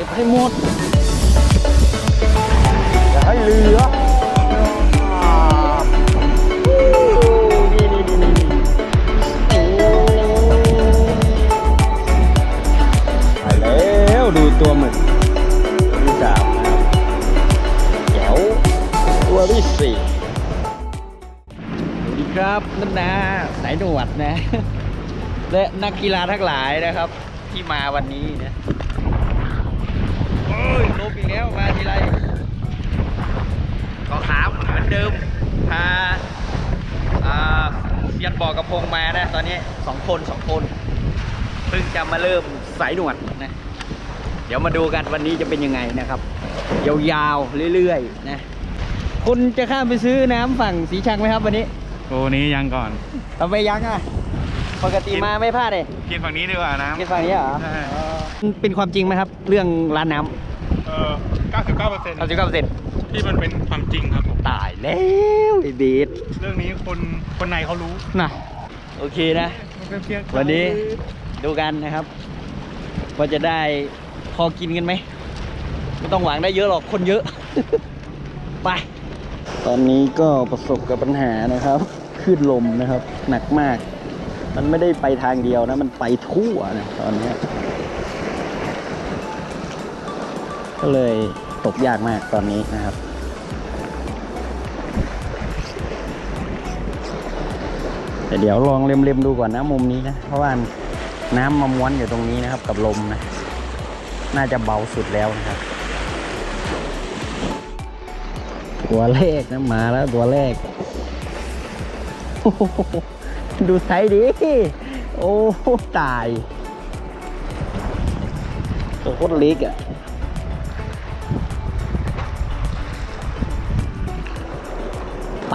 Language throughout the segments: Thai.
ก็บให้หมดอย่าให้เหลือนี่นี่นี่ไปแล้วดูตัวหมึกตัวที่สามนะครับแจ๋วตัวที่สี่สวัสดีครับนันนาสายหนวดนะ และนักกีฬาทั้งหลายนะครับ ที่มาวันนี้นะ มาทีไรก็ขาวเหมือนเดิมพาเซียนบอกกับพงมานะ ตอนนี้สองคนสองคนเพิ่งจะมาเริ่มสายหนวดนะเดี๋ยวมาดูกันวันนี้จะเป็นยังไงนะครับ ยาวๆเรื่อยๆนะคุณจะข้ามไปซื้อน้ำฝั่งสีชังไหมครับวันนี้โอ้นี้ยังก่อนทำไมยังอะปกติมาไม่พลาดเลยกินฝั่งนี้ดีกว่านะกินฝั่งนี้เหรอเป็นความจริงไหมครับ เรื่องร้านน้ำเออ 99เปอร์เซ็นต์ำเอาจุดเก้าเปอร์เซ็นต์ที่มันเป็นความจริงครับผม ตายแล้วไอ้เบสเรื่องนี้คนคนในเขารู้นะโอเคนะ มันเป็นเพียงวันนี้ดูกันนะครับ ว่าจะได้พอกินกันไหมไม่ต้องหวังได้เยอะหรอกคนเยอะ ไป ตอนนี้ก็ประสบกับปัญหานะครับคลื่นลมนะครับ หนักมาก มันไม่ได้ไปทางเดียวนะ มันไปทั่วนะตอนเนี้ยก็เลย ตกยากมากตอนนี้นะครับ แต่เดี๋ยวลองเล็มๆดูก่อนนะมุมนี้นะ เพราะว่าน้ำมาม้วนอยู่ตรงนี้นะครับกับลมนะ น่าจะเบาสุดแล้วนะครับตัวเลขนะมาแล้วตัวเลขดูไซส์ดิ โอ้ ตายตัวโคตรเล็กอะ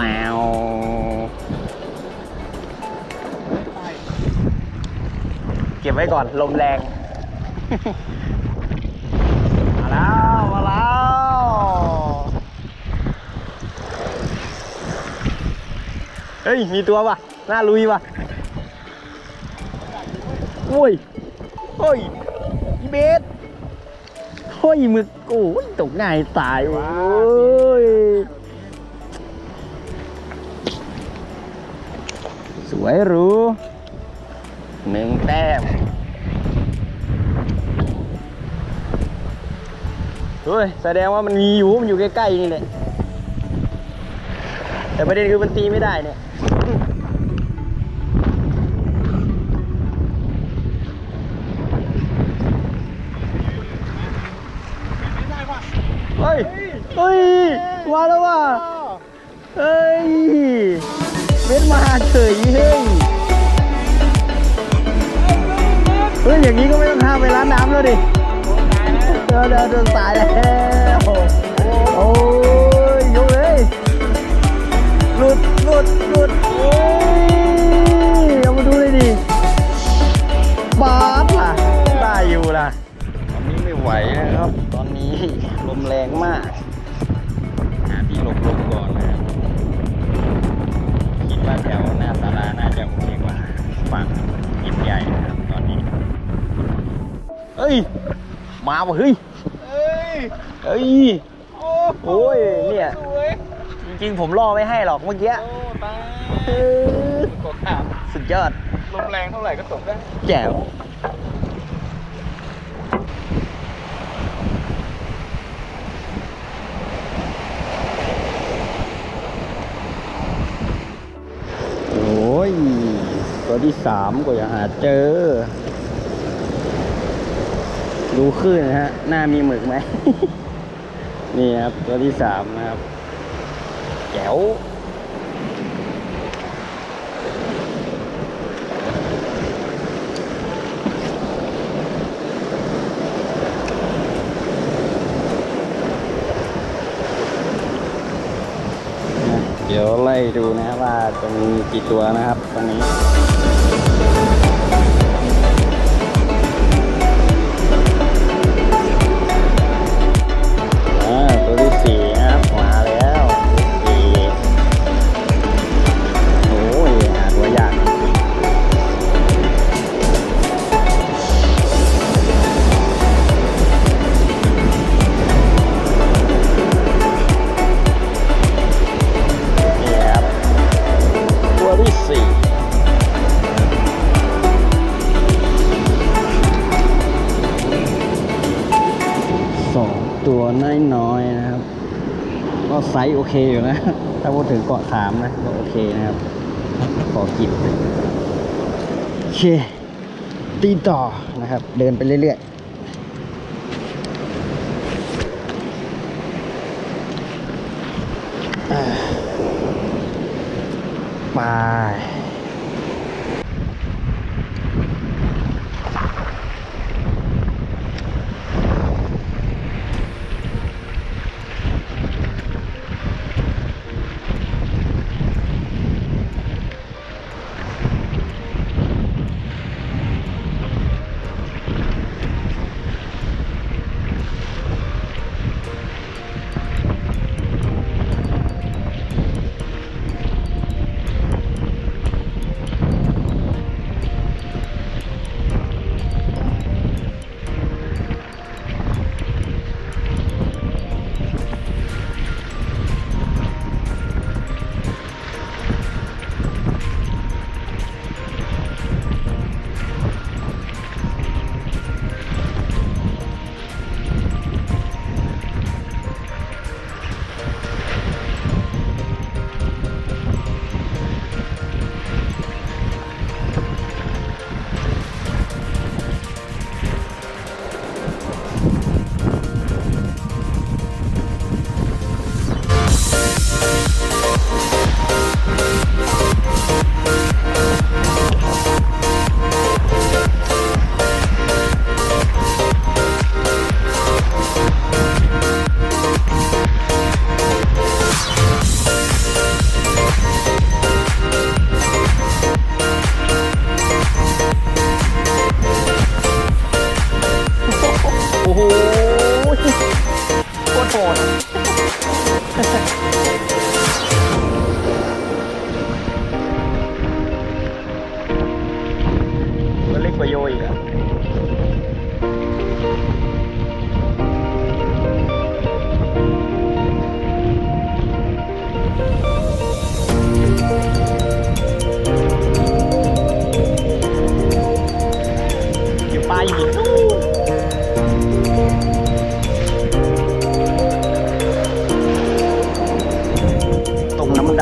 เปล่าเก็บไว้ก่อนลมแรง มาแล้ว มาแล้ว เฮ้ย มีตัวป่ะ น่าลุยป่ะโอ้ยโอ้ยอีเบสโอ้ยหมึกโอ้ยตกง่ายตายโอ้ย สวยหรู้หนึ่งแต้มเฮ้ยแสดงว่ามันมีอยู่มันอยู่ใกล้ๆนี่แหละแต่ประเด็นคือมันตีไม่ได้เนี่ยเฮ้ยเฮ้ยมาแล้วว่ะเฮ้ย เว้นมาเฉยเฮ้ยเฮ้ยอย่างนี้ก็ไม่ต้องข้ามไปร้านน้ำแล้วดิเดินเดินเดินสายแล้วโอ้ยยกเลยหลุดหลุดหลุดโอ้ยเอามาดูเลยดิบาสล่ะได้อยู่ล่ะตอนนี้ไม่ไหวนะครับ ตอนนี้ลมแรงมาก เฮ้ย มาว่ะเฮ้ยเฮ้ยเฮ้ย โอ้ยเนี่ยจริงๆผมรอไม่ให้หรอกเมื่อกี้โอ้ตายเออกดขาดสุดยอด ลมแรงเท่าไหร่ก็ตกได้ แจ๋วโอ้ย ตัวที่สามก็ยังหาเจอ ดูขึ้นนะฮะ หน้ามีหมึกไหม นี่ครับ ตัวที่สามนะครับแจ๋วเดี๋ยวไล่ดูนะว่าจะมีกี่ตัวนะครับตอนนี้ เคอยู่นะ ถ้าพูดถึงเกาะสามนะก็โอเคนะครับขอกิบโอเค ตีต่อนะครับ เดินไปเรื่อยๆไป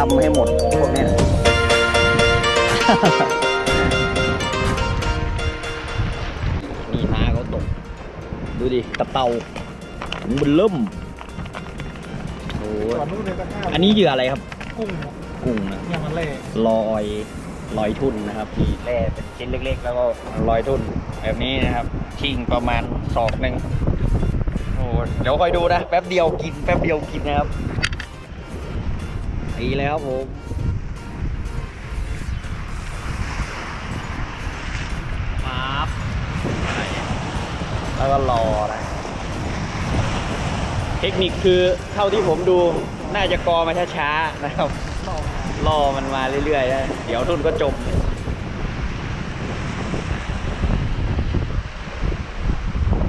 ำดำให้หมดพวกเนี้ยนี่น้าเขาตก ดูดิตะเตามันเริ่มโอ้ก่อนนู้นเลยก็ห้าอันนี้เหยื่ออะไรครับ กุ้งครับกุ้งนะเนี่ยมันเล่ลอยลอยทุ่นนะครับมีแร่เป็นชิ้นเล็ก ๆ แล้วก็ลอยทุ่น แบบนี้นะครับชิงประมาณศอกหนึ่งโอ้เดี๋ยวคอยดูนะ แป๊บเดียวกินแป๊บเดียวกินนะครับ ตีแล้วผมปั๊บแล้วก็รอนะ เทคนิคคือเท่าที่ผมดูน่าจะกอมาช้าๆนะครับล่อมันมาเรื่อยๆนะเดี๋ยวทุนก็จม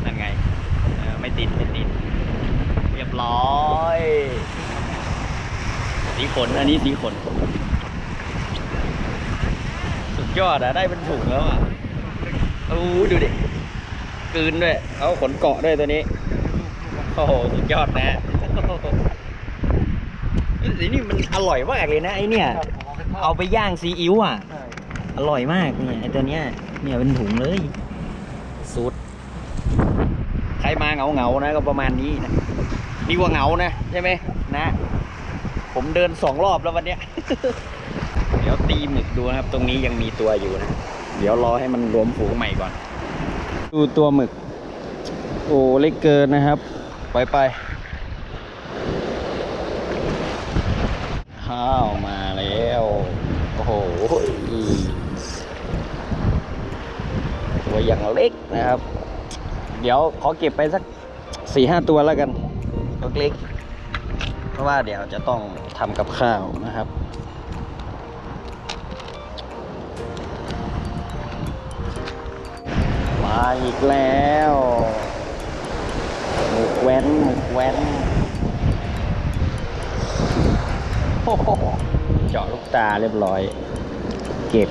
นั่นไงเออไม่ติดไม่ติด เรียบร้อย สี ขน อันนี้สีขน สุดยอดอะได้เป็นถุงแล้วอะโอ้ดูดิกลืนด้วยเอาขนเกาะด้วยตัวนี้ โอ้โห สุดยอดนะสีนี่มันอร่อยมากเลยนะไอเนี่ย เอาไปย่างซีอิ๊วอะ อร่อยมากเนี่ยไอตัวเนี้ย เนี่ยเป็นถุงเลยสุดใครมาเหงาเหงานะก็ประมาณนี้นะดีกว่าเหงานะใช่ไหมนะ ผมเดินสองรอบแล้ววันเนี้ย เดี๋ยวตีหมึกดูนะครับ ตรงนี้ยังมีตัวอยู่นะ เดี๋ยวรอให้มันรวมฝูงใหม่ก่อน ดูตัวหมึก โอ้เล็กเกินนะครับ ไปไปข้าวมาแล้ว โอ้โหตัวอย่างเล็กนะครับ เดี๋ยวขอเก็บไปสักสี่ห้าตัวแล้วกันตัวเล็ก เพราะว่าเดี๋ยวจะต้องทำกับข้าวนะครับ มาอีกแล้วหมูแว้นหมูแว้นเจาะลูกตาเรียบร้อย เก็บ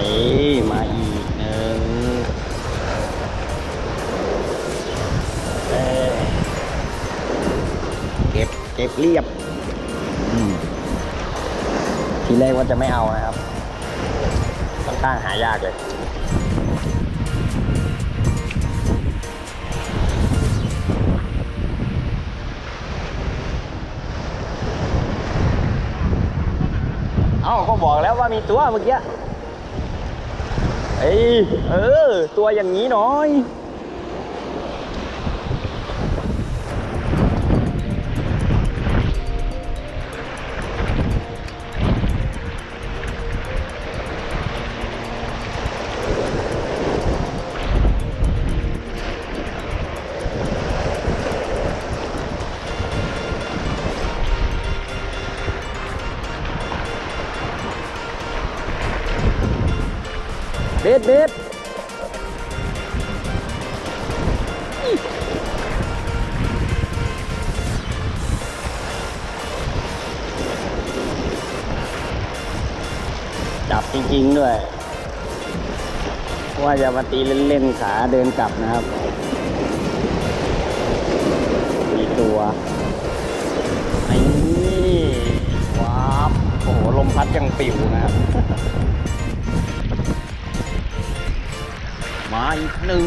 นี่มาอีกหนึ่งเก็บเก็บเรียบ ทีแรกว่าจะไม่เอานะครับค่อนข้างหายากเลยเอ้าก็บอกแล้วว่ามีตัวเมื่อกี้ เอ้ยเออ ตัวอย่างนี้หน่อย บ็ดเบ็ดจับจริงๆด้วย ว่าจะมาตีเล่นๆขาเดินกลับนะครับมีตัวไอ้นี่ว้าบโอ้โหลมพัดยังปิวนะครับ มาอีกหนึ่ง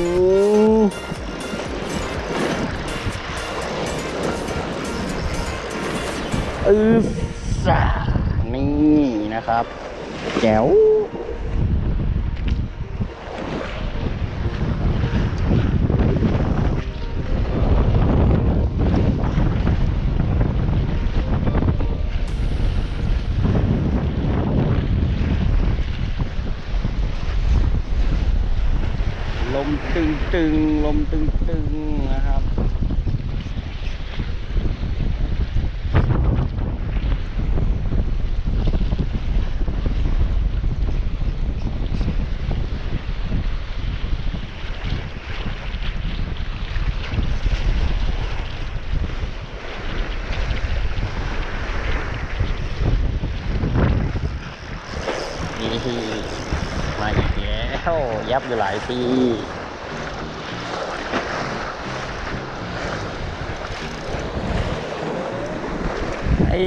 อือสานี่นะครับ แจ๋วลม ตึงลมตึงตึงๆนะครับ นี่มาอีกแล้วยับอยู่หลายปีไอ้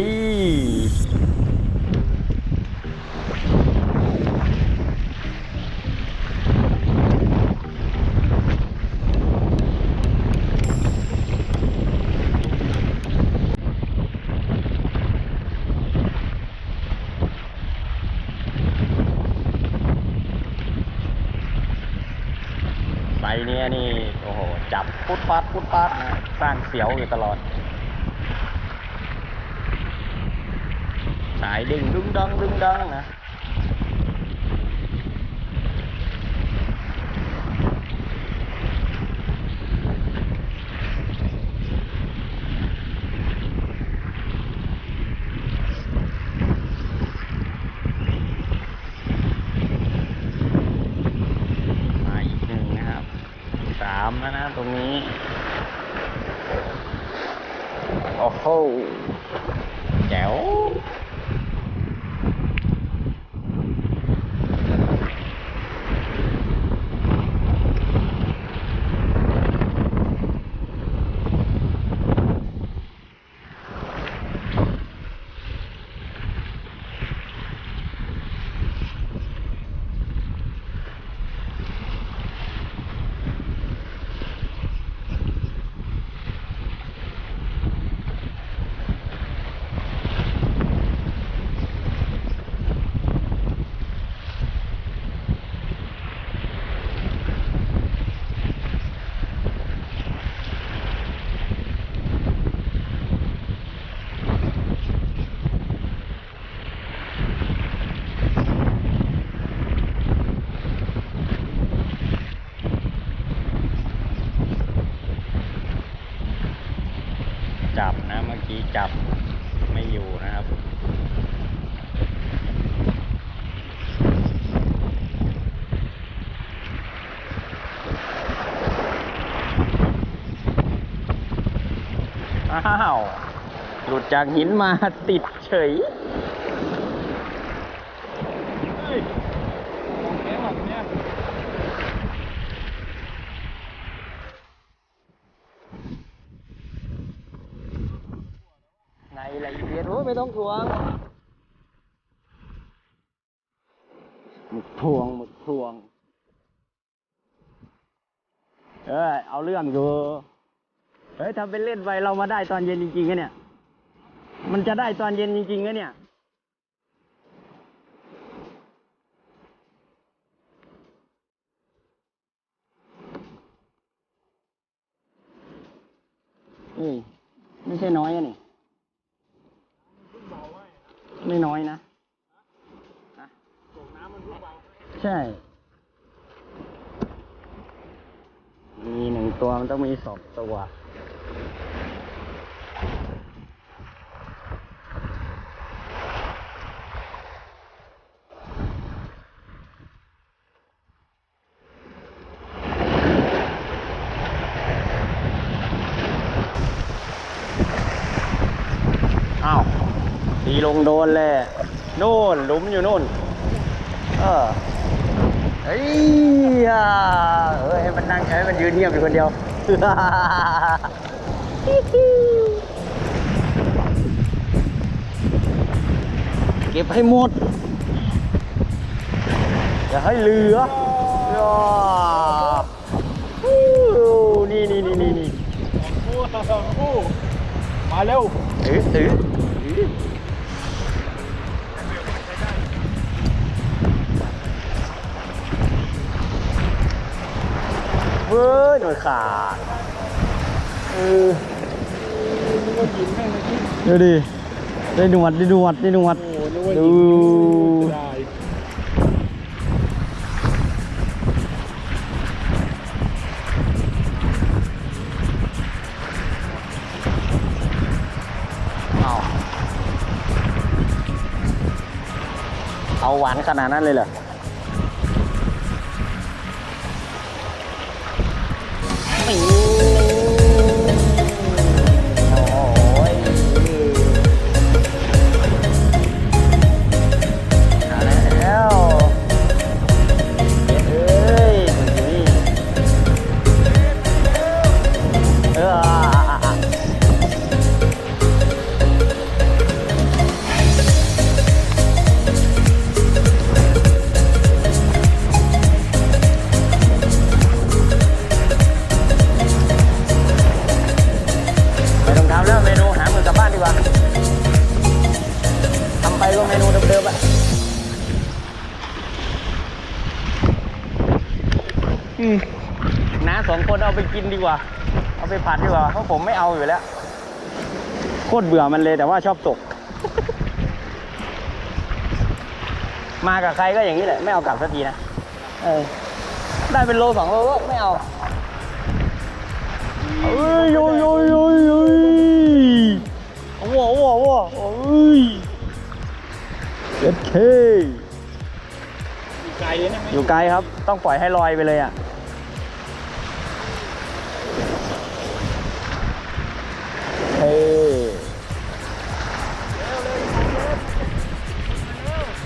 ไซส์เนี้ยนี่ โดพุดปัดพุดปัดนะสร้างเสียวอยู่ตลอด สายดึงดึงดังดึงดังนะ มาอีกหนึ่งนะครับ สามแล้วนะตรงนี้ โอ้โห แจ๋ว จับนะเมื่อกี้จับไม่อยู่นะครับอ้าว หลุดจากหินมาติดเฉย เฮ้ยของแท้ของเนี่ย ละเอียดโอ้ยไม่ต้องทวงหมึกพวงหมึกพวง เออเอาเรื่องอยู่ เป็นเล่นไปเรามาได้ตอนเย็นจริงๆเนี่ย มันจะได้ตอนเย็นจริงๆเนี่ยเอ้ยไม่ใช่น้อยอะนี่ไม่น้อยนะใช่ มีหนึ่งตัวมันต้องมีสองตัว อ้าวตีล งโดนเลยนู่นหลุมอยู่นู่น เออเฮ้ยอะเอ้ยให้มันนั่งให้มันยืนเงียบอยู่คนเดียวเก็บให้หมด อย่าให้เหลืออ่าฮู้นี่นี่นี่นี่นี่คู่สองคู่มาเร็วถือถือ เว้ยหน่วยขาดเออดูดิได้หนวดได้หนวดได้หนวดโอ้นึกว่าดูได้เอาเอาหวานขนาดนั้นเลยเหรอ ดีกว่า เอาไปผัดดีกว่าเพราะผมไม่เอาอยู่แล้ว โคตรเบื่อมันเลยแต่ว่าชอบตก มากับใครก็อย่างนี้แหละไม่เอากลับสักทีนะเออได้เป็นโลสองโลก็ไม่เอาเอ้ยโยโยโยโยว้าวว้าวว้าวเอ้ยเจ็ดเคไกลเลยนะอยู่ไกลครับ ต้องปล่อยให้ลอยไปเลยอะ เฮ้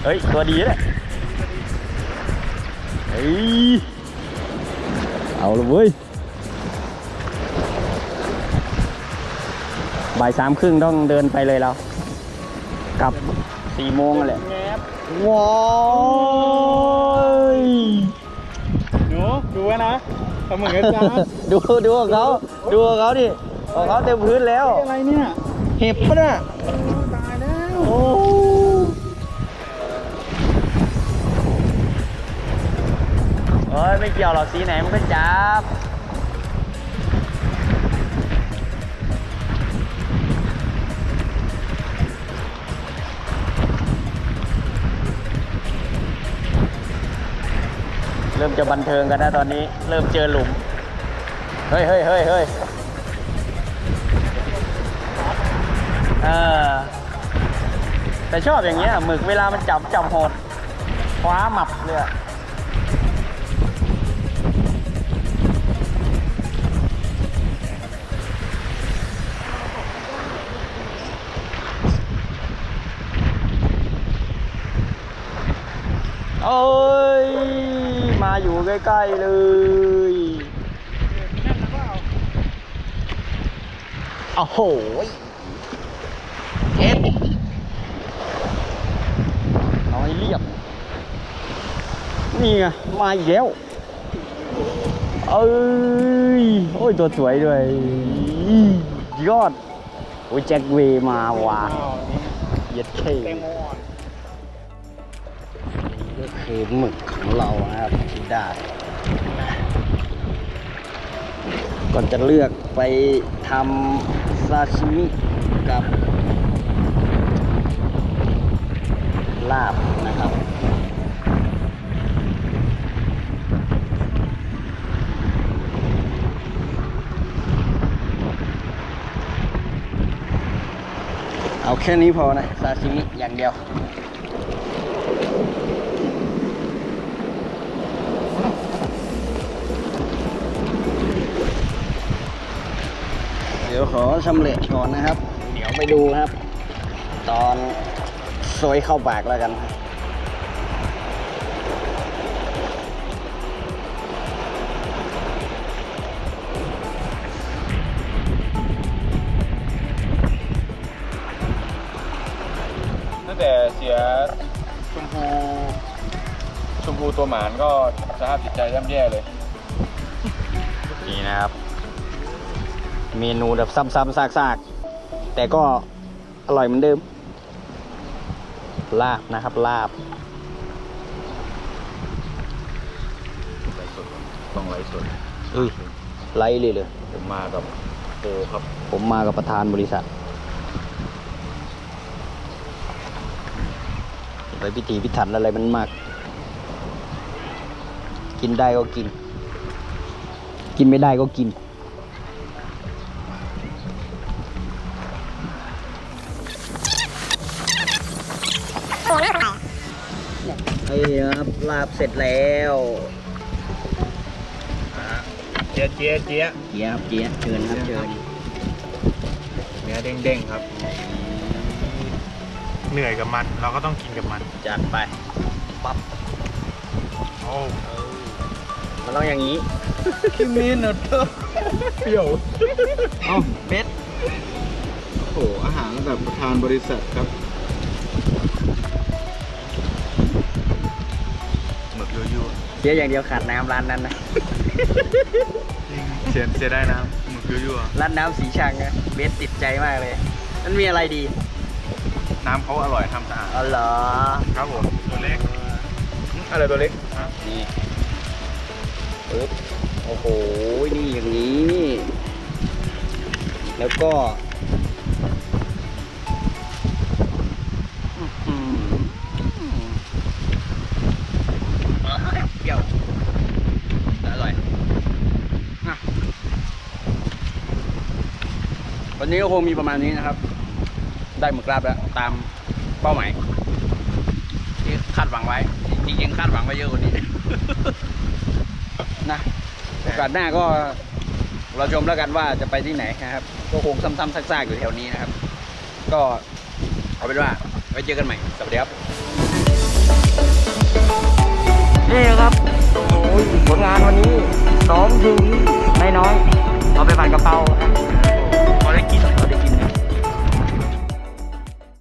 เฮ้ย ตัวดีเลยเฮ้ย เอาละเว้ยบ่ายสามครึ่งต้องเดินไปเลยเรากลับสี่โมงนั่นแหละแงบว้ายหนูดูไว้นะเสมอกันจ้าดูดูของเขาดูของเขาดิ ของเขาเต็มพื้นแล้ว อะไรเนี่ยเห็บปะน่ะตายแล้วโอ้เอ้ยไม่เกี่ยวหรอกสีไหนมันก็จับเริ่มจะบันเทิงกันนะตอนนี้ เริ่มเจอหลุม เฮ้ยเฮ้ยเฮ้ยเฮ้ย เออ แต่ชอบอย่างเงี้ยหมึกเวลามันจับจับโหดคว้าหมับเลยอะโอ้ย มาอยู่ใกล้ๆเลยนั่นนะ เอ็เอาให้เรียบ นี่ไง มาอีกแล้ว เอ้ย โอ้ย ตัวสวยด้วย ยอด โอ้ย แจ็คเวมาว่ะเย็ดเข้ก็คือหมึกของเรานะครับที่ได้ก่อนจะเลือกไปทำซาชิมิกับ ลาบนะครับเอาแค่นี้พอนะซาชิมิอย่างเดียว เดี๋ยวขอชำเละก่อนนะครับ เดี๋ยวไปดูครับ ตอน ซอยเข้าปากแล้วกันตั้งแต่เสียชมพูชมพูตัวหมานก็สภาพจิตใจย่ำแย่เลย นี่นะครับ เมนูแบบซ้ำๆซากๆ แต่ก็อร่อยเหมือนเดิม ลาบนะครับลาบไลฟ์สดต้องไลฟ์สดเอ้ยไล่เลยเลยผมมากับโอครับ ผมมากับประธานบริษัทไปพิธีพิถันอะไรมันมาก กินได้ก็กิน กินไม่ได้ก็กิน เฮ้ยครับลาบเสร็จแล้วเจี๊ยะเจี๊ยะเจี๊ยะเกียร์ครับเกียร์เชิญครับเชิญเนื้อเด้งๆครับ เหนื่อยกับมัน เราก็ต้องกินกับมัน จัดไปปั๊บโอ้มันต้องอย่างนี้คิมินเตอร์เปรี้ยวเอ้าเบ็ดโอ้โหอาหารแบบประธานบริษัทครับ เกียร์อย่างเดียวขาดน้ำร้านนั้นนะๆเสียเสียได้นะหมึกยั่วร้านน้ำสีชังนะเบสติดใจมากเลย มันมีอะไรดี ๆน้ำเขาอร่อยทำสะอาดอ๋อเหรอ ครับผมตัวเล็กอะไรตัวเล็กฮะนี่ปึ๊บโอ้โห นี่อย่างนี้ แล้วก็ นี้ก็คงมีประมาณนี้นะครับ ได้หมึกลาบแล้ว ตามเป้าหมายที่คาดหวังไว้ จริงๆคาดหวังไว้เยอะกว่านี้นะโอกาสหน้าก็เราชมแล้วกันว่าจะไปที่ไหนนะครับ ก็คงซ้ำๆซากๆอยู่แถวนี้นะครับ ก็เอาเป็นว่าไว้เจอกันใหม่ สวัสดีครับ นี่ครับโอ้ยผลงานวันนี้ซ้อมถึงไม่น้อย เอาไปผัดกระเพรา Marquito.